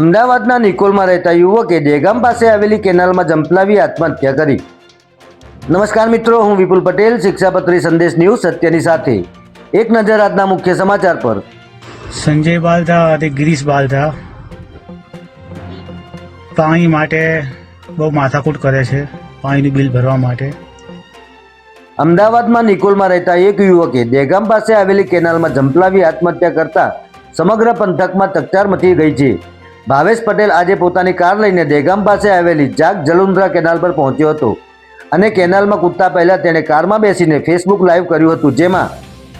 અમદાવાદના નિકોલમાં રહેતા યુવકે દેગામ પાસે આવેલી કેનાલમાં જંપલાવી આત્મહત્યા કરી. નમસ્કાર મિત્રો હું વિપુલ પટેલ શિક્ષાપત્રી સંદેશ ન્યૂઝ સત્યની સાથે. એક નજર આજના મુખ્ય સમાચાર પર. સંજય બાલધા અને ગિરીશ બાલધા પાણી માટે બહુ માથાકૂટ કરે છે પાણીનું બિલ ભરવા માટે. અમદાવાદમાં નિકોલમાં રહેતા એક યુવકે દેગામ પાસે આવેલી કેનાલમાં જંપલાવી આત્મહત્યા કરતા સમગ્ર પંથકમાં તકચાર મચી ગઈ છે. ભાવેશ પટેલ આજે પોતાની કાર લઈને દેગામ પાસે આવેલી જાગ જલુંદ્રા કેનાલ પર પહોંચ્યો હતો. અને કેનાલમાં કૂદતા પહેલા તેણે કારમાં બેસીને ફેસબુક લાઈવ કર્યું હતું, જેમાં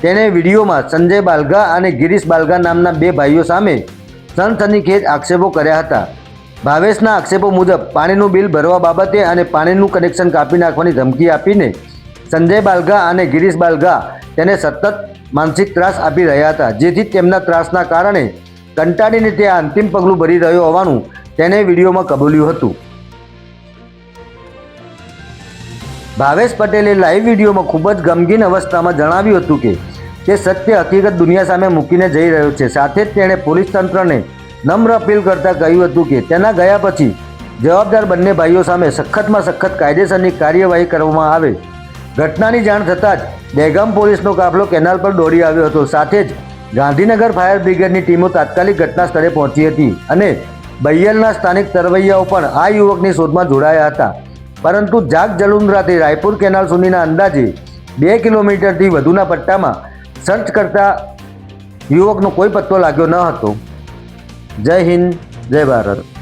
તેણે વિડીયોમાં સંજય બાલગા અને ગિરીશ બાલગા નામના બે ભાઈઓ સામે સનસનીખેજ આક્ષેપો કર્યા હતા. ભાવેશના આક્ષેપો મુજબ પાણીનું બિલ ભરવા બાબતે અને પાણીનું કનેક્શન કાપી નાખવાની ધમકી આપીને સંજય બાલગા અને ગિરીશ બાલગા તેને સતત માનસિક ત્રાસ આપી રહ્યા હતા, જેથી તેમના ત્રાસના કારણે કંટાળીને તે અંતિમ પગલું ભરી રહ્યો હોવાનું તેણે વિડીયોમાં કબૂલ્યું હતું. ભાવેશ પટેલે લાઈવ વિડીયોમાં ખૂબ જ ગમગીન અવસ્થામાં જણાવ્યું હતું કે, તે સત્ય હકીકત દુનિયા સામે મૂકીને જઈ રહ્યો છે. સાથે જ તેણે પોલીસ તંત્રને નમ્ર અપીલ કરતા કહ્યું હતું કે, તેના ગયા પછી જવાબદાર બંને ભાઈઓ સામે સખતમાં સખત કાયદેસરની કાર્યવાહી કરવામાં આવે. ઘટનાની જાણ થતાં જ દહેગામ પોલીસનો કાફલો કેનાલ પર દોડી આવ્યો હતો. સાથે જ ગાંધીનગર ફાયર બ્રિગેડની ટીમો તાત્કાલિક ઘટના સ્થળે પહોંચી હતી અને બૈયલના સ્થાનિક તરવૈયાઓ પણ આ યુવકની શોધમાં જોડાયા હતા. પરંતુ જાગ જલુંદ્રાથી રાયપુર કેનાલ સુધીના અંદાજે બે કિલોમીટરથી વધુના પટ્ટામાં સર્ચ કરતા યુવકનો કોઈ પત્તો લાગ્યો ન હતો. જય હિન્દ, જય ભારત.